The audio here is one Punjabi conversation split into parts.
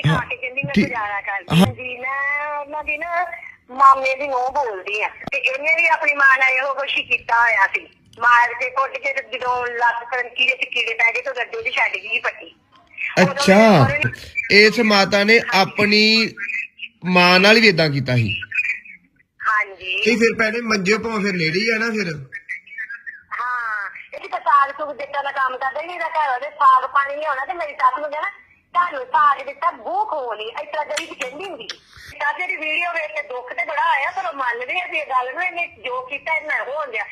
ਜੀ ਖਾ ਕੇ ਕਹਿੰਦੀ ਮੈਂ ਠੀਕ- ਗੁਜ਼ਾਰਾ ਕਰਦੀ ਹਾਂ। ਜੀ ਮੈਂ ਉਹਨਾਂ ਦੀ ਨਾ ਮਾਮੇ ਦੀ ਨੂੰਹ ਬੋਲਦੀ ਆ ਤੇ ਇਹਨੇ ਵੀ ਆਪਣੀ ਮਾਂ ਨਾਲ ਇਹੋ ਕੁਛ ਹੀ ਕੀਤਾ ਹੋਇਆ ਸੀ। ਮਾਰ ਕੇ ਕੁੱਟ ਕੇ ਤੇ ਜਦੋਂ ਲੱਤ ਕਰਨ ਕੀੜੇ ਤੇ ਕੀੜੇ ਪੈ ਗਏ ਤਾਂ ਗੱਡੇ ਦੀ ਛੱਡ ਗਈ ਪੱਟੀ। ਉਦੋਂ ਅੱਛਾ। ਇਸ ਮਾਤਾ ਨੇ ਆਪਣੀ ਮਾਂ ਨਾਲ ਵੀ ਇਦਾਂ ਕੀਤਾ ਸੀ? ਹਾਂਜੀ। ਫਿਰ ਪਹਿਲੇ ਮੰਜੇ ਭਾਵੇਂ ਫਿਰ ਹੀ ਆ ਨਾ ਫਿਰ? ਹਾਂ। ਇਹ ਤਾਂ ਸਾਗ ਸੁਗ ਦਿੱਤਾ ਦਾ ਕੰਮ ਕਰਦਾ ਨਹੀਂ ਇਹਦਾ ਘਰ ਉਹਦੇ ਸਾਗ ਪਾਣੀ ਨਹੀਂ ਆਉਣਾ ਤੇ ਮੇਰੀ ਸੱਸ ਨੂੰ ਕਹਿਣਾ ਤੁਹਾਨੂੰ ਸਾਗ ਦਿੱਤਾ ਬੂ ਖੋਲੀ ਇਸ ਜਿਹੜੀ ਚ ਕਹਿੰਦੀ ਹੁੰਦੀ। ਤਾਂ ਜਿਹੜੀ ਵੀਡੀਓ ਵੇਖ ਕੇ ਦੁੱਖ ਤੇ ਬੜਾ ਆਇਆ, ਪਰ ਉਹ ਮੰਨਦੇ ਆ ਵੀ ਇਹ ਗੱਲ ਨੂੰ ਇਹਨੇ ਜੋ ਕੀਤਾ ਇਹਨਾਂ ਹੋਣ ਦਿਆ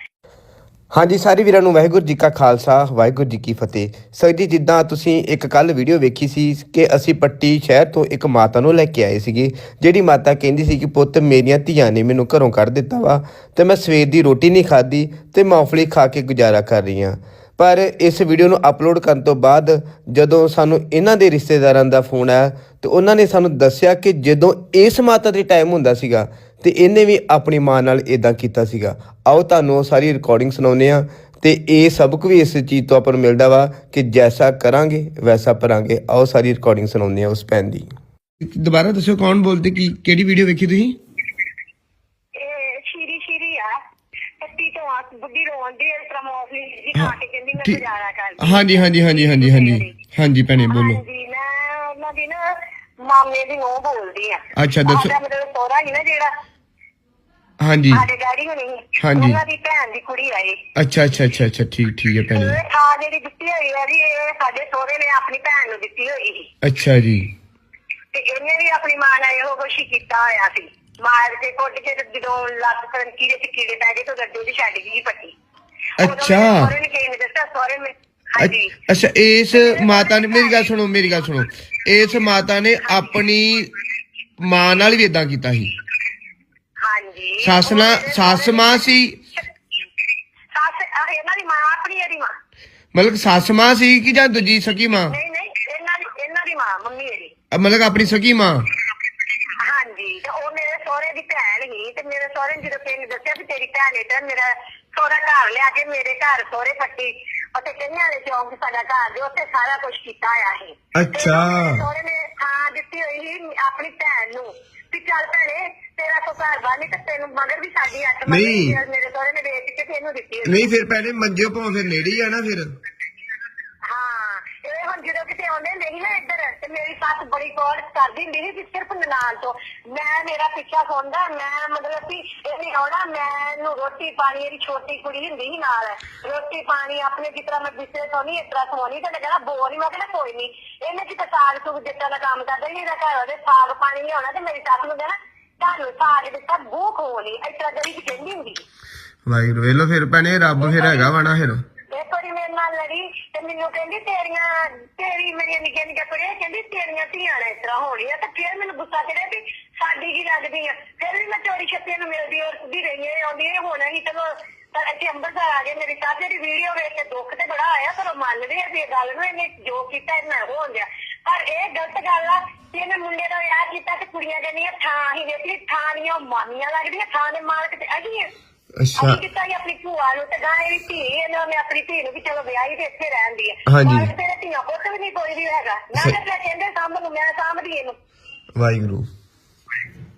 ਹਾਂਜੀ, ਸਾਰੇ ਵੀਰਾਂ ਨੂੰ ਵਾਹਿਗੁਰੂ ਜੀ ਕਾ ਖਾਲਸਾ, ਵਾਹਿਗੁਰੂ ਜੀ ਕੀ ਫਤਿਹ। ਸਰ ਜੀ, ਜਿੱਦਾਂ ਤੁਸੀਂ ਇੱਕ ਕੱਲ ਵੀਡੀਓ ਵੇਖੀ ਸੀ ਕਿ ਅਸੀਂ ਪੱਟੀ ਸ਼ਹਿਰ ਤੋਂ ਇੱਕ ਮਾਤਾ ਨੂੰ ਲੈ ਕੇ ਆਏ ਸੀਗੇ, ਜਿਹੜੀ ਮਾਤਾ ਕਹਿੰਦੀ ਸੀ ਕਿ ਪੁੱਤ, ਮੇਰੀਆਂ ਧੀਆਂ ਨੇ ਮੈਨੂੰ ਘਰੋਂ ਕੱਢ ਦਿੱਤਾ ਵਾ, ਤੇ ਮੈਂ ਸਵੇਰ ਦੀ ਰੋਟੀ ਨਹੀਂ ਖਾਧੀ, ਤੇ ਮੌਫਲੀ ਖਾ ਕੇ ਗੁਜ਼ਾਰਾ ਕਰ ਰਹੀ ਹਾਂ। ਪਰ ਇਸ ਵੀਡੀਓ ਨੂੰ ਅਪਲੋਡ ਕਰਨ ਤੋਂ ਬਾਅਦ ਜਦੋਂ ਸਾਨੂੰ ਇਹਨਾਂ ਦੇ ਰਿਸ਼ਤੇਦਾਰਾਂ ਦਾ ਫੋਨ ਆਇਆ, ਤੇ ਉਹਨਾਂ ਨੇ ਸਾਨੂੰ ਦੱਸਿਆ ਕਿ ਜਦੋਂ ਇਸ ਮਾਤਾ ਦੇ ਟਾਈਮ ਹੁੰਦਾ ਸੀਗਾ, ਤੇ ਇਹਨੇ ਵੀ ਆਪਣੀ ਮਾਂ ਨਾਲ ਇਦਾਂ ਕੀਤਾ ਸੀਗਾ। ਆਓ ਤੁਹਾਨੂੰ ਉਹ ਸਾਰੀ ਰਿਕਾਰਡਿੰਗ ਸੁਣਾਉਂਦੇ ਆ ਤੇ ਇਹ ਸਬਕ ਵੀ ਇਸ ਚੀਜ਼ ਤੋਂ ਆਪਾਂ ਨੂੰ ਮਿਲਦਾ ਵਾ ਕਿ ਜੈਸਾ ਕਰਾਂਗੇ, ਵੈਸਾ ਪਰਾਂਗੇ ਆਓ ਸਾਰੀ ਰਿਕਾਰਡਿੰਗ ਸੁਣਾਉਂਦੇ ਆ ਉਸ ਪੈਨ ਦੀ। ਦੁਬਾਰਾ ਦੱਸਿਓ ਕੌਣ ਬੋਲਦੇ, ਕਿ ਕਿਹੜੀ ਵੀਡੀਓ ਵੇਖੀ ਤੁਸੀਂ ਇਹ ਸ਼ੀਰੀ ਸ਼ੀਰੀ ਆ ਪੱਟੀ ਤੋਂ ਆ ਬੁੱਢੀ ਰੋਂਦੀ ਇਸ ਤਰ੍ਹਾਂ ਮੌਫਲੀ ਜੀ ਖਾ ਕੇ ਕਹਿੰਦੀ ਮੈਂ ਠੀਕ- ਗੁਜ਼ਾਰਾ ਕਰਦੀ ਹਾਂਜੀ ਹਾਂਜੀ ਹਾਂਜੀ ਹਾਂਜੀ ਹਾਂਜੀ। ਹਾਂਜੀ ਭੈਣੇ। ਬੋਲੋ। ਹਾਂਜੀ ਮੈਂ ਉਹਨਾਂ ਦੀ ਨਾ ਮਾਮੇ ਦੀ ਨੂੰਹ ਬੋਲਦੀ ਆ ਅੱਛਾ, ਦੱਸੋ। ਸਾਡਾ ਮਤਲਬ ਸੋਹਰਾ ਹੀ ਨਾ ਜਿਹੜਾ। ਹਾਂਜੀ। ਸਾਡੇ ਡੈਡੀ ਹੋਣੀ ਸੀ, ਹਾਂਜੀ। ਉਹਨਾਂ ਦੀ ਭੈਣ ਦੀ ਕੁੜੀ ਆਈ ਅੱਛਾ ਅੱਛਾ ਅੱਛਾ ਅੱਛਾ ਠੀਕ ਠੀਕ ਹੈ ਭੈਣੇ। ਇਹ ਥਾਂ ਜਿਹੜੀ ਦਿੱਤੀ ਹੋਈ ਆ ਜੀ ਇਹ ਸਾਡੇ ਸਹੁਰੇ ਨੇ ਆਪਣੀ ਭੈਣ ਨੂੰ ਦਿੱਤੀ ਹੋਈ ਸੀ। ਅੱਛਾ ਜੀ। ਤੇ ਇਹਨੇ ਵੀ ਆਪਣੀ ਮਾਂ ਨਾਲ ਇਹੋ ਕੁਛ ਹੀ ਕੀਤਾ ਹੋਇਆ ਸੀ। ਮਾਰ ਕੇ ਕੁੱਟ ਕੇ ਤੇ ਜਦੋਂ ਲੱਤ ਕਰਨ ਕੀੜੇ ਤੇ ਕੀੜੇ ਪੈ ਗਏ ਤਾਂ ਗੱਡੇ ਦੀ ਛੱਡ ਗਈ ਪੱਟੀ। ਅੱਛਾ। ਨੇ ਦੱਸਿਆ ਹਾਂਜੀ। ਅੱਛ- ਇਸ ਮਾਤਾ ਨੇ ਮੇਰੀ ਗੱਲ ਸੁਣੋ ਮੇਰੀ ਗੱਲ ਸੁਣੋ। ਇਸ ਮਾਤਾ ਨੇ ਆਪਣੀ ਮਾਂ ਨਾਲ ਵੀ ਇਦਾਂ ਕੀਤਾ ਸੀ? ਹਾਂਜੀ। ਸੱਸ ਨਾਲ ਸੱਸ ਮਾਂ ਸੀ? ਸੱਸ ਇਹਨਾਂ ਦੀ ਮਾਂ ਆਪਣੀ ਇਹਦੀ ਮਾਂ। ਮਤਲਬ ਸੱਸ ਮਾਂ ਸੀ ਕਿ ਜਾਂ ਦੂਜੀ ਸਕੀ ਮਾਂ? ਨਹੀਂ ਨਹੀਂ ਇਹਨਾਂ ਦੀ ਇਹਨਾਂ ਦੀ ਮਾਂ ਮੰਮੀ ਇਹਦੀ। ਮਤਲਬ ਆਪਣੀ ਸਕੀ ਮਾਂ ਹਾਂਜੀ ਤੇ ਉਹ ਮੇਰੇ ਸਹੁਰੇ ਦੀ ਭੈਣ ਹੀ ਤੇ ਮੇਰੇ ਸਹੁਰੇ ਨੇ ਜਦੋਂ ਨੇ ਦੱਸਿਆ ਵੀ ਤੇਰੀ ਭੈਣ ਤਾਂ ਮੇਰਾ ਸਹੁਰਾ ਘਰ ਲਿਆ ਕੇ ਮੇਰੇ ਘਰ ਸਹੁਰੇ ਪੱਟੀ ਉੱਥੇ ਕਈਆਂ ਦੇ ਚੌਂਕ ਸਾਡਾ ਘਰ ਦੇ ਉੱਥੇ ਸਾਰਾ ਕੁਝ ਕੀਤਾ ਆ ਸੀ ਅੱਛਾ। ਸਹੁਰੇ ਨੇ ਥਾਂ ਦਿੱਤੀ ਹੋਈ ਸੀ ਆਪਣੀ ਭੈਣ ਨੂੰ ਵੀ ਚੱਲ ਭੈਣੇ ਤੇਰਾ ਕੋ ਘਰ ਬਾਹਰ ਨਹੀਂ ਤੇ ਤੈਨੂੰ ਮਗਰ ਵੀ ਸਾਡੀ ਮਰਦੀ ਨਹੀਂ। ਸੀ, ਮੇਰੇ ਸਹੁਰੇ ਨੇ ਵੇਚ ਕੇ ਤੇ ਇਹਨੂੰ ਦਿੱਤੀ ਹੋਈ ਨਹੀਂ ਫਿਰ ਪਹਿਲੇ ਮੰਜੇ ਭਾਵੇਂ ਫਿਰ ਨੇੜੇ ਹੀ ਆ ਨਾ ਫਿਰ ਇਹ ਜਦੋਂ ਕਿਤੇ ਆਉਂਦੇ ਹੁੰਦੇ ਸੀ ਨਾ ਇੱਧਰ, ਤੇ ਮੇਰੀ ਸੱਸ ਬੜੀ ਕੋਲ ਕਰਦੀ ਹੁੰਦੀ ਸੀ ਕਿ ਸਿਰਫ ਨਨਾਣ ਤੋਂ। ਮੈਂ, ਮੇਰਾ ਪਿੱਛਾ ਸੁਣਦਾ ਮੈਂ ਮਤਲਬ ਕਿ ਇਹਨੇ ਆਉਣਾ, ਮੈਨੂੰ ਰੋਟੀ ਪਾਣੀ ਇਹਦੀ ਛੋਟੀ ਕੁੜੀ ਹੁੰਦੀ ਸੀ ਨਾਲ। ਰੋਟੀ ਪਾਣੀ ਆਪਣੇ ਜਿਸ ਤਰ੍ਹਾਂ ਮੈਂ ਬਿਸਰੇ ਸੋਣੀ ਇਸ ਤਰ੍ਹਾਂ ਸੋਣੀ ਤੇ ਮੈਂ ਬੋਲ ਨਹੀਂ ਮੈਂ ਕਹਿਣਾ ਕੋਈ ਨਹੀਂ ਇਹਨੇ ਕਿਤੇ ਸਾਗ ਸੁਗ ਦਿੱਤਾ ਦਾ ਕੰਮ ਕਰਦਾ ਇਹਦਾ ਘਰ ਉਹਦੇ ਸਾਗ ਪਾਣੀ ਨਹੀਂ ਆਉਣਾ ਤੇ ਮੇਰੀ ਸੱਸ ਨੂੰ ਕਹਿਣਾ ਤੁਹਾਨੂੰ ਸਾਗ ਦਿੱਤਾ ਬੂ ਖੋਲੀ ਇਸ ਤਰ੍ਹਾਂ ਜਿਹੜੀ ਚ ਕਹਿੰਦੀ ਹੁੰਦੀ ਵਾਹਿਗੁਰੂ ਵੇਲੋ ਫਿਰ ਭੈਣੇ, ਰੱਬ ਫਿਰ ਹੈਗਾ ਵਾ ਨਾ ਫਿਰ। ਇੱਕ ਵਾਰੀ ਮੇਰੇ ਨਾਲ ਲੜੀ ਤੇ ਮੈਨੂੰ ਕਹਿੰਦੀ, ਤੇਰੀਆਂ, ਤੇਰੀ ਮੇਰੀਆਂ ਨਿੱਕੀਆਂ ਨਿੱਕੀਆਂ ਕੁੜੀਆਂ, ਕਹਿੰਦੀ ਤੇਰੀਆਂ ਧੀਆਂ ਨਾਲ ਇਸ ਤਰ੍ਹਾਂ ਹੋਣੀ ਆ ਤੇ ਫਿਰ ਮੈਨੂੰ ਗੁੱਸਾ ਚੜਿਆ ਵੀ ਸਾਡੀ ਕੀ ਲੱਗਦੀ ਆ? ਫਿਰ ਵੀ ਮੈਂ ਚੋਰੀ ਛੱਪੇ ਨੂੰ ਮਿਲਦੀ ਔਰ ਸਿੱਧੀ ਰਹੀ ਆ ਆਉਂਦੀ ਇਹ ਹੋਣਾ ਹੀ ਚਲੋ ਪਰ ਇੱਥੇ ਅੰਮ੍ਰਿਤਸਰ ਆ ਗਏ ਮੇਰੀ ਸਾਹ ਦੀ ਵੀਡੀਓ ਵੇਖ ਕੇ ਦੁੱਖ ਤੇ ਬੜਾ ਆਇਆ, ਪਰ ਉਹ ਮੰਨਦੇ ਆ ਵੀ ਇਹ ਗੱਲ ਨੂੰ ਇਹਨੇ ਜੋ ਕੀਤਾ ਇਹਨਾਂ ਹੋਣ ਦਿਆ। ਪਰ ਇਹ ਗਲਤ ਗੱਲ ਆ ਕਿ ਇਹਨੇ ਮੁੰਡੇ ਦਾ ਵਿਆਹ ਕੀਤਾ ਤੇ ਕੁੜੀਆਂ ਕਹਿੰਦੀਆਂ, ਥਾਂ ਹੀ ਵੇਖੀ ਥਾਂ ਦੀਆਂ ਉਹ ਮਾਮੀਆਂ ਲੱਗਦੀਆਂ, ਥਾਂ ਦੇ ਮਾਲਕ ਤੇ ਅਗੀ ਅੱਛਾ। ਅਸੀਂ ਕੀਤਾ ਸੀ ਆਪਣੀ ਭੂਆ ਨੂੰ ਤੇ ਗਾਣੇ ਦੀ ਧੀ ਇਹਨਾਂ ਨੇ ਆਪਣੀ ਧੀ ਨੂੰ ਵੀ ਚਲੋ ਵਿਆਹੀ ਤੇ ਇੱਥੇ ਰਹਿੰਦੀ ਹੈ। ਹਾਂਜੀ। ਪਰ ਤੇਰੇ ਧੀਆਂ ਪੁੱਤ ਵੀ ਨਹੀਂ ਕੋਈ ਵੀ ਹੈਗਾ। ਨਾ ਸਹੀ। ਤੇ ਕਹਿੰਦੇ ਸਾਂਭ ਨੂੰ ਮੈਂ ਸਾਂਭਦੀ ਇਹਨੂੰ। ਵਾਹਿਗੁਰੂ।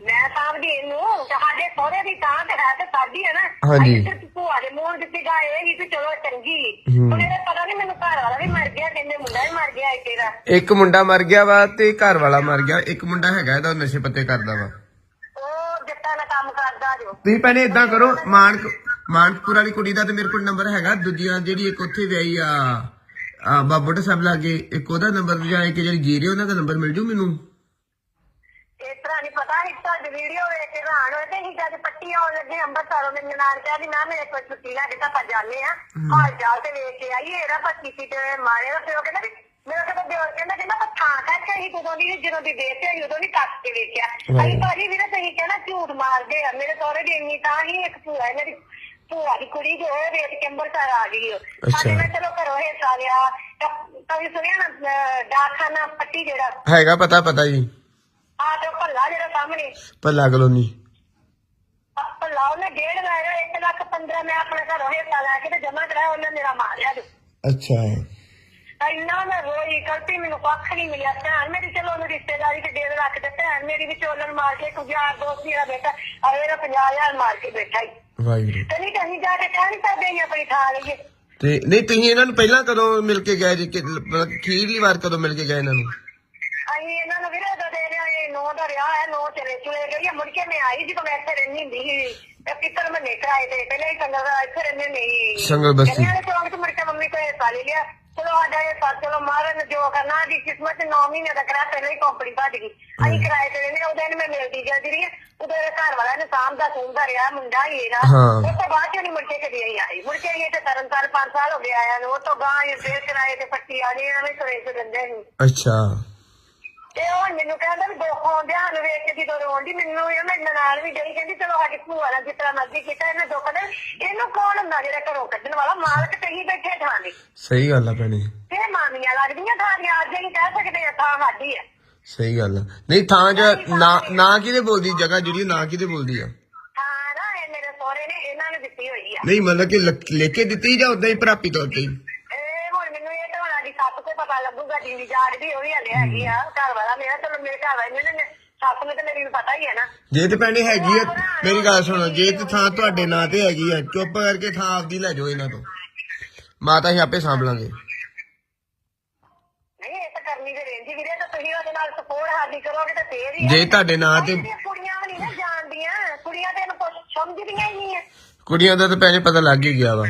ਮੈਂ ਸਾਂਭਦੀ ਇਹਨੂੰ ਤੇ ਸਾਡੇ ਸਹੁਰੇ ਦੀ ਤਾਂ ਤੇ ਹੈ ਤੇ ਸਾਡੀ ਹੈ ਨਾ। ਹਾਂਜੀ। ਅਸੀਂ ਸਿਰਫ ਭੂਆ ਦੇ ਮੂੰਹ ਦਿੱਤੀ ਗਾ ਇਹ ਹੀ ਵੀ ਚਲੋ ਚੰਗੀ। ਹੂੰ। ਹੁਣ ਇਹਦਾ ਪਤਾ ਨਹੀਂ ਮੈਨੂੰ ਘਰ ਵਾਲਾ ਵੀ ਮਰ ਗਿਆ ਕਹਿੰਦੇ ਮੁੰਡਾ ਵੀ ਮਰ ਗਿਆ ਇੱਕ ਇਹਦਾ ਇੱਕ ਮੁੰਡਾ ਮਰ ਗਿਆ ਵਾ ਤੇ ਘਰ ਵਾਲਾ ਮਰ ਗਿਆ। ਇੱਕ ਮੁੰਡਾ ਹੈਗਾ ਇਹਦਾ ਉਹ ਨਸ਼ੇ ਪੱਤੇ ਕਰਦਾ ਵਾ ਉਹ ਜੱਟਾਂ ਦਾ ਕੰਮ ਕਰਦਾ ਜੋ ਤੁਸੀਂ ਭੈਣੇ ਇਦਾਂ ਕਰੋ ਮਾਨਕ ਮਾਨਕਪੁਰ ਵਾਲੀ ਕੁੜੀ ਦਾ ਤੇ ਮੇਰੇ ਕੋਲ ਨੰਬਰ ਹੈਗਾ। ਦੂਜੀਆਂ ਜਿਹੜੀ ਇੱਕ ਉੱਥੇ ਵਿਆਹੀ ਆ ਆ ਬਾਬੋਟਾ ਸਾਹਿਬ ਲਾਗੇ ਇੱਕ ਉਹਦਾ ਨੰਬਰ ਜਾਂ ਇੱਕ ਜਿਹੜੀ ਜੀਰੇ ਉਹਨਾਂ ਦਾ ਨੰਬਰ ਮਿਲ ਜੂ ਮੈਨੂੰ? ਇਸ ਤਰ੍ਹਾਂ ਨਹੀਂ ਪਤਾ ਤੁਹਾਡੀ ਵੀਡੀਓ ਵੇਖ ਕੇ ਹੈਰਾਨ ਹੋਏ ਤੇ ਅਸੀਂ ਜਦ ਪੱਟੀ ਆਉਣ ਲੱਗੇ ਅੰਮ੍ਰਿਤਸਰੋਂ ਮੇਰੇ ਨਾਲ ਕਿਹਾ ਵੀ ਨਾ ਮੇਰੇ ਕੋਲ ਛੁੱਟੀ ਲੈ ਕੇ ਤਾਂ ਆਪਾਂ ਜਾਂਦੇ ਆ ਹਾਲ ਚਾਲ ਤੇ ਵੇਖ ਕੇ ਆਈਏ ਇਹਦਾ ਪੱਟੀ ਸੀ ਤੇ ਮਾਰੇ ਦਾ ਫਿਰ ਉਹ ਕਹਿੰਦਾ ਵੀ ਮੇਰਾ ਕਿਤੇ ਦਿਓਰ ਕਹਿੰਦਾ ਕਹਿੰਦਾ ਪਰ ਹੀ ਜਦੋਂ ਦੀ ਜਦੋਂ ਦੀ ਦੇਖਿਆ ਸੀ ਉਦੋਂ ਨਹੀਂ ਕੱਟ ਕੇ ਵੇਖਿਆ ਅਸੀਂ ਭਾਜੀ ਵੀਰੇ ਤੁਸੀਂ ਕਹਿੰਦਾ ਝੂਠ ਮਾਰਦੇ ਆ। ਮੇਰੇ ਸਹੁਰੇ ਦੀ ਇੰਨੀ ਤਾਂ ਹੀ ਇੱਕ ਭੂਆ ਇਹਨਾਂ ਦੀ ਭੂਆ ਦੀ ਕੁੜੀ ਜੋ ਹੈ ਵੇਖ ਕੇ ਅੰਮ੍ਰਿਤਸਰ ਆ ਗਈ ਉਹ। ਸਾਡੇ ਨਾਲ ਚਲੋ ਘਰੋਂ ਹਿੱਸਾ ਲਿਆ। ਤਾਂ ਸੁਣਿਆ ਨਾ ਡਾਕਖਾਨਾ ਪੱਟੀ ਜਿਹੜਾ? ਹੈਗਾ ਪਤਾ ਪਤਾ ਜੀ। ਆ ਤੇ ਭੱਲਾ ਜਿਹੜਾ ਸਾਹਮਣੇ। ਭੱਲਾ ਕਲੋਨੀ। ਭੱਲਾ ਉਹਨੇ ਡੇਢ ਲੈ ਰਿਹਾ 1 ਲੱਖ 15 ਮੈਂ ਆਪਣੇ ਘਰੋਂ ਹਿੱਸਾ ਲੈ ਕੇ ਤੇ ਜਮਾ ਕਰਾਇਆ ਉਹਨੇ ਮੇਰਾ ਮਾਰਿਆ ਜੀ ਅੱਛਾ। ਇੰਨਾ ਮੈਂ ਰੋਈ ਗਲਤੀ ਮੈਨੂੰ ਕੱਖ ਨਹੀਂ ਮਿਲਿਆ ਧਿਆਨ ਮੇਰੀ ਚਲੋ ਉਹਨੂੰ ਰਿਸ਼ਤੇਦਾਰੀ ਤੇ ਮੇਰੀ ਵਿਚੋਲਣ ਮਾਰ ਕੇ ਕੁਝ ਯਾਰ ਦੋਸਤ ਮੇਰਾ ਬੇਟਾ ਆ ਮੇਰਾ 50000 ਮਾਰ ਕੇ ਬੈਠਾ ਹੀ ਵਾਹਿਗੁਰੂ। ਤੇ ਨਹੀਂ ਕਹੀਂ ਜਾ ਕੇ ਕਹਿ ਨਹੀਂ ਸਕਦੇ ਅਸੀਂ ਆਪਣੀ ਥਾਂ ਲਈਏ। ਤੇ ਨਹੀਂ ਤੁਸੀਂ ਇਹਨਾਂ ਨੂੰ ਪਹਿਲਾਂ ਕਦੋਂ ਮਿਲ ਕੇ ਗਏ ਜੀ? ਕਿ ਮਤਲਬ ਵਾਰ ਕਦੋਂ ਮਿਲ ਕੇ ਗਏ ਇਹਨਾਂ ਨੂੰ? ਅਸੀਂ ਇਹਨਾਂ ਨੂੰ ਵੀਰੇ ਦਾ ਦੇ ਰਿਹਾ ਇਹ ਨੌ ਦਾ ਰਿਹਾ ਹੈ ਨੌ ਚਲੇ ਚਲੇ ਗਈ ਹੈ। ਮੁੜ ਕੇ ਮੈਂ ਆਈ ਜਦੋਂ ਮੈਂ ਇੱਥੇ ਰਹਿੰਦੀ ਹੁੰਦੀ ਸੀ। ਤੇ ਪਿੱਤਰ ਮਹੀਨੇ ਕਰਾਏ ਤੇ ਪਹਿਲੇ ਹੀ ਦਾ ਇੱਥੇ ਰਹਿੰਦੇ ਨਹੀਂ ਸੰਗਲ ਬਸਤੀ। ਚੌਂਕ ਚ ਮੁੜ ਕੇ ਮੰਮੀ ਕੋਲ ਹਿੱਸਾ ਲੈ ਲਿਆ। ਚਲੋ ਸਾਡਾ ਇਹ ਸੱਚ ਚਲੋ ਮਹਾਰਾਜ ਨੇ ਜੋ ਕਰਨਾ ਦੀ ਕਿਸਮਤ 9 ਮਹੀਨੇ ਦਾ ਕਰਾ ਪਹਿਲੇ ਹੀ ਕੰਪਨੀ ਭੱਜ ਗਈ। ਅਸੀਂ ਕਿਰਾਏ ਤੇ ਰਹਿੰਦੇ ਉਹਦੇ ਨੂੰ ਮੈਂ ਮਿਲਦੀ ਜਾਂਦੀ ਰਹੀ ਉਹਦੇ ਘਰ ਵਾਲਾ ਨੇ ਸਾਂਭਦਾ ਸੂੰਭਦਾ ਰਿਹਾ ਮੁੰਡਾ ਹੀ ਇਹਦਾ। ਉਸ ਤੋਂ ਬਾਅਦ ਨਹੀਂ ਮੁੜ ਕੇ ਕਦੀ ਅਸੀਂ ਆਈ। ਮੁੜ ਕੇ ਇਹ ਤੇ ਤਰਨ ਸਾਲ 5 ਸਾਲ ਹੋ ਗਏ ਆਇਆ ਨੂੰ। ਉਹ ਤੋਂ ਗਾਂ ਇਹ ਫੇਰ ਕਿਰਾਏ ਤੇ ਪੱਟੀ ਆ ਗਈ ਐਵੇਂ ਤੁਰੇ ਤੇ ਦਿੰਦੇ ਸੀ ਅੱਛਾ। ਤੇ ਉਹ ਮੈਨੂੰ ਕਹਿੰਦਾ ਵੀ ਦੁੱਖ ਆਉਂਦੇ ਹਨ ਵੇਖ ਕੇ ਜਦੋਂ ਰੋਂਦੀ ਮੈਨੂੰ ਇਹ ਮੇਰੇ ਨਾਲ ਵੀ ਗਈ ਕਹਿੰਦੀ ਚਲੋ ਸਾਡੀ ਭੂਆ ਨਾਲ ਜਿਸ ਤਰ੍ਹਾਂ ਮਰਜ਼ੀ ਕੀਤਾ ਇਹਨੇ ਦੁੱਖ ਦੇ ਇਹਨੂੰ ਕੌਣ ਹੁੰਦਾ ਜਿਹੜਾ ਘਰੋਂ ਕੱਢਣ ਵਾਲਾ? ਮਾਲਕ ਤੇ ਹੀ ਬੈਠੇ ਥਾਂ ਦੇ ਸਹੀ ਗੱਲ ਆ ਭੈਣੇ। ਤੇ ਮਾਮੀਆਂ ਲੱਗਦੀਆਂ ਥਾਂ ਦੀਆਂ ਅੱਜ ਅਸੀਂ ਕਹਿ ਸਕਦੇ ਆ ਥਾਂ ਸਾਡੀ ਆ। ਸਹੀ ਗੱਲ ਆ। ਨਹੀਂ ਥਾਂ ਜ ਨਾ ਨਾ ਕਿਹਦੇ ਬੋਲਦੀ? ਜਗ੍ਹਾ ਜਿਹੜੀ ਨਾ ਕਿਹਦੇ ਬੋਲਦੀ ਆ? ਥਾਂ ਨਾ ਇਹ ਮੇਰੇ ਸਹੁਰੇ ਨੇ ਇਹਨਾਂ ਨੂੰ ਦਿੱਤੀ ਹੋਈ ਆ। ਨਹੀਂ ਮਤਲਬ ਕਿ ਲ- ਕੇ ਦਿੱਤੀ ਜਾਂ ਉਦਾਂ ਹੀ ਪ੍ਰਾਪੀ ਤੌਰ ਤੇ ਹੀ? ਇਹ ਹੁਣ ਮੈਨੂੰ ਇਹ ਤਾਂ ਉਹਨਾਂ ਦੀ ਸੱਸ ਤੋਂ ਪਤਾ ਲੱਗੂਗਾ ਜਿੰਦੀ ਜਾਗਦੀ ਉਹ ਵੀ ਹਲੇ ਹੈਗੀ ਆ। ਘਰ ਵਾਲਾ ਮੇਰਾ ਚਲੋ ਮੇਰੇ ਘਰ ਵਾਲੇ ਨੇ ਸੱਸ ਨੂੰ ਤੇ ਮੇਰੀ ਨੂੰ ਪਤਾ ਹੀ ਹੈ ਨਾ। ਜੇ ਤੇ ਭੈਣੇ ਹੈਗੀ ਆ ਮੇਰੀ ਗੱਲ ਸੁਣੋ ਜੇ ਤੇ ਥਾਂ ਤੁਹਾਡੇ ਨਾਂ ਤੇ ਹੈਗੀ ਆ ਚੁੱਪ ਕਰਕੇ ਥਾਂ ਆਪਦੀ ਲੈ ਜਾਓ ਇਹਨਾਂ ਤੋਂ। ਮਾਤਾ ਹੀ ਆਪੇ ਸਾਂਭ ਲਾਂਗੇ। ਨਹੀਂ ਇਹ ਤਾਂ ਕਰਨੀ ਤੇ ਰਹਿੰਦੀ ਵੀਰੇ ਤਾਂ ਤੁਸੀਂ ਉਹਦੇ ਨਾਲ ਸਪੋਰਟ ਹਾਦੀ ਕਰੋਗੇ ਤਾਂ ਫੇਰ ਹੀ ਆ। ਜੇ ਤੁਹਾਡੇ ਨਾਂ ਤੇ ਕੁੜੀਆਂ ਵੀ ਨਹੀਂ ਨਾ ਜਾਣਦੀਆਂ ਕੁੜੀਆਂ ਤੇ ਇਹਨੂੰ ਕੁਛ ਸਮਝਦੀਆਂ ਹੀ ਨਹੀਂ ਆ। ਕੁੜੀਆਂ ਦਾ ਤਾਂ ਭੈਣੇ ਪਤਾ ਲੱਗ ਹੀ ਗਿਆ ਵਾ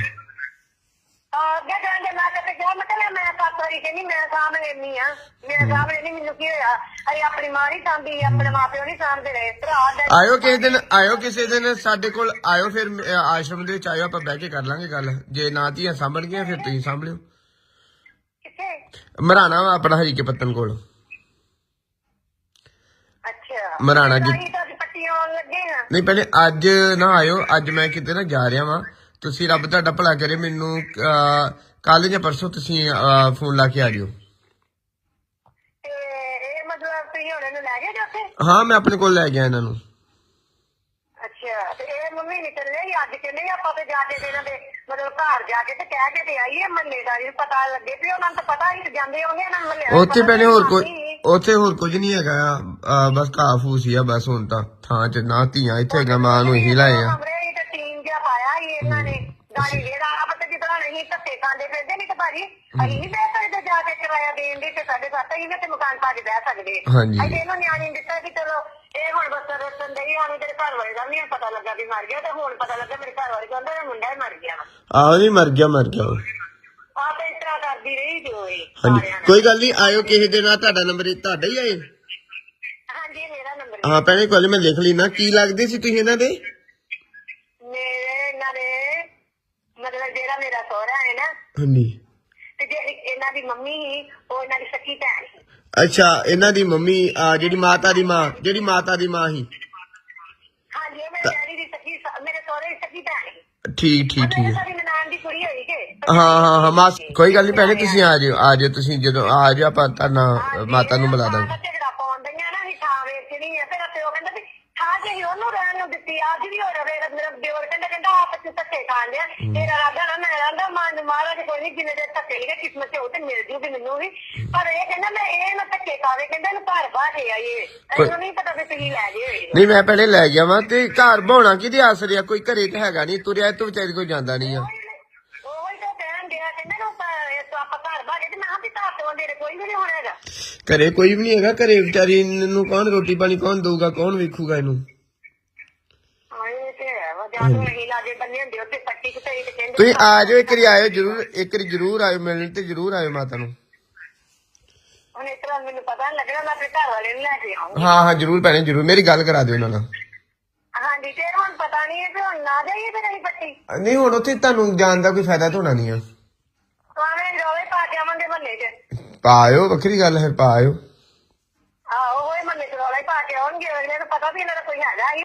ਆ, ਅੱਗੇ ਜਾਂਦੇ ਮੈਂ ਕਿਤੇ ਕਿਹਾ ਮੈਂ ਕਿਹਾ ਮੈਂ ਸੱਤ ਵਾਰੀ ਕਹਿੰਦੀ ਮੈਂ ਸਾਂਭ ਲੈਣੀ ਆ ਮੈਂ ਸਾਂਭ ਲੈਣੀ ਮੈਨੂੰ ਕੀ ਹੋਇਆ? ਅਰੇ ਆਪਣੀ ਮਾਂ ਨਹੀਂ ਸਾਂਭੀ ਆਪਣੇ ਮਾਪਿਓ ਨਹੀਂ ਸਾਂਭਦੇ ਰਹੇ। ਭਰਾ ਦਾ ਆਇਓ ਕਿਸੇ ਦਿਨ ਆਇਓ ਕਿਸੇ ਦਿਨ ਸਾਡੇ ਕੋਲ ਆਇਓ ਫਿਰ ਅ, ਆਸ਼ਰਮ ਦੇ ਵਿੱਚ ਆਇਓ ਆਪਾਂ ਬਹਿ ਕੇ ਕਰ ਲਾਂਗੇ ਗੱਲ। ਜੇ ਨਾ ਧੀਆਂ ਸਾਂਭਣਗੀਆਂ ਫਿਰ ਤੁਸੀਂ ਸਾਂਭ ਲਿਓ। ਕਿੱਥੇ? ਮਰਾਣਾ ਵਾ ਆਪਣਾ ਹਰੀ ਕੇ ਪੱਤਨ ਕੋਲ। ਅੱਛਾ। ਮਰਾਣਾ ਜੀ ਅਸੀਂ ਤਾਂ ਪੱਟੀ ਆਉਣ ਲੱਗੇ ਹਾਂ। ਨਹੀਂ ਪਹਿਲੇ ਅੱਜ ਨਾ ਆਇਓ ਅੱਜ ਮੈਂ ਕਿਤੇ ਨਾ ਜਾ ਰਿਹਾ ਵਾਂ। ਤੁਸੀਂ ਰੱਬ ਤੁਹਾਡਾ ਭਲਾ ਕਰੇ ਮੈਨੂੰ ਕੱਲ ਜਾਂ ਪਰਸੋਂ ਤੁਸੀਂ ਫੋਨ ਲਾ ਕੇ ਆ ਜਿਓ। ਤੇ ਇਹ ਮਤਲਬ ਤੁਸੀਂ ਹੁਣ ਇਹਨੂੰ ਲੈ ਗਏ ਜੋ ਉੱਥੇ? ਹਾਂ ਮੈਂ ਆਪਣੇ ਕੋਲ ਲੈ ਗਿਆ ਇਹਨਾਂ ਨੂੰ। ਅੱਛਾ ਤੇ ਇਹ ਮੰਮੀ ਨਿਕਲ ਲਈ ਅੱਜ ਕਹਿੰਦੇ ਆਪਾਂ ਤੇ ਜਾ ਕੇ ਤੇ ਇਹਨਾਂ ਦੇ ਮਤਲਬ ਘਰ ਜਾ ਕੇ ਤੇ ਕਹਿ ਕੇ ਤੇ ਆਈਏ ਮਹੱਲੇਦਾਰੀ ਨੂੰ ਪਤਾ ਲੱਗੇ ਵੀ ਉਹਨਾਂ ਨੂੰ ਤਾਂ ਪਤਾ ਹੀ ਜਾਂਦੇ ਹੋਣਗੇ ਇਹਨਾਂ ਮਹੱਲੇ ਉੱਥੇ ਪਹਿਲੇ ਹੋਰ ਕੋਈ ਉੱਥੇ ਹੋਰ ਕੁਝ ਨਹੀਂ ਹੈਗਾ ਬਸ ਫੂਸ ਹੀ ਆ ਬਸ ਹੁਣ ਤਾਂ ਥਾਂ 'ਚ ਨਾ ਧੀਆਂ ਇੱਥੇ ਹੈਗਾ ਮਾਂ ਨੂੰ ਇਹੀ ਲਾਏ ਆ। ਕਮਰੇ ਹੀ ਤੇ ਟੀਮ ਜਿਹਾ ਪਾਇਆ ਹੀ ਇਹਨਾਂ ਨੇ ਗਾੜੀ ਜਿਹੜਾ ਨਹੀਂ ਧੱਕੇ ਖਾਂਦੇ ਫਿਰਦੇ? ਨਹੀਂ ਤੇ ਭਾਜੀ ਅਸੀਂ ਨਹੀਂ ਬਹਿ ਸਕਦੇ ਜਾ ਕੇ ਕਿਰਾਇਆ ਦੇਣ ਦੀ ਤੇ ਸਾਡੇ ਸਾਥ ਹੀ ਤੇ ਮਕਾਨ ਪਾ ਕੇ ਬਹਿ ਸਕਦੇ। ਹਾਂਜੀ। ਅਸੀਂ ਇਹਨੂੰ ਨਿਆਣੀ ਨੂੰ ਦਿੱਤਾ ਕਿ ਚਲੋ ਇਹ ਹੁਣ ਬਸ ਰਸਨ ਦੇ ਆਨੂੰ ਤੇਰੇ ਘਰ ਵਾਲੇ ਦਾ ਨਹੀਂ ਪਤਾ ਲੱਗਾ ਵੀ ਮਰ ਗਿਆ ਤੇ ਹੁਣ ਪਤਾ ਲੱਗਾ ਮੇਰੇ ਘਰ ਵਾਲੇ ਕਹਿੰਦਾ ਇਹ ਮੁੰਡਾ ਹੀ ਮਰ ਗਿਆ ਆਹ ਨਹੀਂ ਮਰ ਗਿਆ ਮਰ ਗਿਆ। ਉਹ। ਆ ਤੇ ਇਸ ਤਰ੍ਹਾਂ ਕਰਦੀ ਰਹੀ ਜੋ ਇਹ ਹਾਂਜੀ। ਸਾਰਿਆਂ ਨਾਲ। ਕੋਈ ਗੱਲ ਨਹੀਂ ਆਇਓ ਕਿਸੇ ਦਿਨ ਆ ਤੁਹਾਡਾ ਨੰਬਰ ਤੁਹਾਡਾ ਹੀ ਆਏ ਹਾਂਜੀ ਇਹ ਮੇਰਾ ਨੰਬਰ ਹਾਂ ਪਹਿਲੇ ਕੋਲ ਮੈਂ ਲਿਖ ਲਈ ਨਾ ਕੀ ਲੱਗਦੇ ਸੀ ਤੁਸੀਂ ਇਹਨਾਂ ਦੇ? ਮਤਲਬ ਜਿਹੜਾ ਮੇਰਾ ਸਹੁਰਾ ਹੈ ਨਾ ਹਾਂਜੀ। ਤੇ ਜਿਹੜੀ ਇਹਨਾਂ ਦੀ ਮੰਮੀ ਸੀ ਉਹ ਇਹਨਾਂ ਦੀ ਸੱਕੀ ਭੈਣ ਸੀ। ਅੱਛਾ ਇਹਨਾਂ ਦੀ ਮੰਮੀ ਆ ਜਿਹੜੀ ਮਾਤਾ ਦੀ ਮਾਂ ਜਿਹੜੀ ਮਾਤਾ ਦੀ ਮਾਂ ਸੀ? ਹਾਂਜੀ ਇਹ ਮੇਰੇ ਡੈਡੀ ਦੀ ਸੱਕੀ ਸ- ਮੇਰੇ ਸਹੁਰੇ ਦੀ ਸੱਕੀ ਭੈਣ ਸੀ। ਠੀਕ ਠੀਕ ਠੀਕ ਮੇਰੇ ਹੈ ਸਾਡੀ ਨਨਾਣ ਦੀ ਕੁੜੀ ਹੋਈ ਕਿ? ਹਾਂ ਹਾਂ ਹਾਂ ਮਾਸ ਕੋਈ ਗੱਲ ਨਹੀਂ ਪਹਿਲੇ ਤੁਸੀਂ ਆ ਜਿਓ ਆ ਜਿਓ ਤੁਸੀਂ ਜਦੋਂ ਆ ਜਿਓ ਆਪਾਂ ਤੁਹਾਡਾ ਮਾਤਾ ਨੂੰ ਬੁਲਾ ਦਾਂਗੇ। ਜਿੰਨੇ ਦੇ ਧੱਕੇ ਲਿਖੇ ਕਿਸਮਤ ਚ ਉਹ ਤੇ ਮਿਲ ਜੂਗੀ ਮੈਨੂੰ ਵੀ। ਪਰ ਇਹ ਕਹਿੰਦਾ ਮੈਂ ਇਹ ਨਾ ਧੱਕੇ ਖਾਵੇ ਕਹਿੰਦਾ ਇਹਨੂੰ ਘਰ ਬਾਹਰ ਕੇ ਆਈਏ। ਇਹਨੂੰ ਨਹੀਂ ਪਤਾ ਵੀ ਤੁਸੀਂ ਲੈ ਜੇ ਨਹੀਂ ਮੈਂ ਪਹਿਲੇ ਲੈ ਗਿਆ ਵਾਂ ਤੇ ਘਰ ਬਾਉਣਾ ਕਿਹਦੇ ਆਸਰੇ ਆ? ਕੋਈ ਘਰੇ ਤੇ ਹੈਗਾ ਨਹੀਂ ਤੁਰਿਆ ਤੋਂ ਵਿਚਾਰੀ ਕੋਈ ਜਾਂਦਾ ਨਹੀਂ ਆ। ਘਰ ਕੋਈ ਵੀ ਨਹੀਂ ਹੈਗਾ ਘਰੇ ਵਿਚਾਰੀ ਨੂੰ ਕੌਣ ਰੋਟੀ ਪਾਣੀ ਕੌਣ ਦਊਗਾ ਕੌਣ ਵੇਖੂਗਾ ਇਹਨੂੰ? ਤੂੰ ਨਹੀਂ ਲਾਗੇ ਬੰਨੇ ਹੁੰਦੇ ਉੱਤੇ ਪੱਟੀ ਕਿਤੇ ਤੇ ਕਹਿੰਦੇ ਤੁਸੀਂ ਆ ਜਾਓ ਇੱਕ ਵਾਰੀ ਆਇਓ ਜਰੂਰ ਇੱਕ ਵਾਰੀ ਜਰੂਰ ਆਇਓ ਮਿਲਣ ਤੇ ਜਰੂਰ ਆਇਓ ਮਾਤਾ ਨੂੰ। ਹੁਣ ਇਸ ਤਰ੍ਹਾਂ ਮੈਨੂੰ ਪਤਾ ਨੀ ਲੱਗਣਾ ਮੈਂ ਆਪਣੇ ਘਰ ਵਾਲੇ ਨੂੰ ਲੈ ਕੇ ਆਉਂਗੀ ਹਾਂ ਹਾਂ ਜਰੂਰ ਭੈਣੇ ਜਰੂਰ ਮੇਰੀ ਗੱਲ ਕਰਾ ਦਿਓ ਉਹਨਾਂ ਨਾਲ। ਹਾਂਜੀ ਤੇ ਹੁਣ ਪਤਾ ਨਹੀਂ ਹੈ ਕਿ ਹੁਣ ਨਾ ਜਾਈਏ ਫਿਰ ਅਸੀਂ ਪੱਟੀ। ਨਹੀਂ ਹੁਣ ਉੱਥੇ ਤੁਹਾਨੂੰ ਜਾਣ ਦਾ ਕੋਈ ਫਾਇਦਾ ਤਾਂ ਹੋਣਾ ਨਹੀਂ ਆ। ਆਵੇਂ ਰੋਵੇ ਪਾ ਕੇ ਆਵਾਂਗੇ ਮਹੱਲੇ 'ਚ। ਪਾਇਓ ਵੱਖਰੀ ਗੱਲ ਹੈ ਪਾਇਓ। ਆਹੋ ਉਹ ਮਹੱਲੇ 'ਚ ਰੋਲਾ ਹੀ ਪਾ ਕੇ ਆਉਣਗੇ ਅਗਲੇ ਨੂੰ ਪਤਾ ਵੀ ਇਹਨਾਂ ਦਾ ਕੋਈ ਹੈਗਾ ਹੀ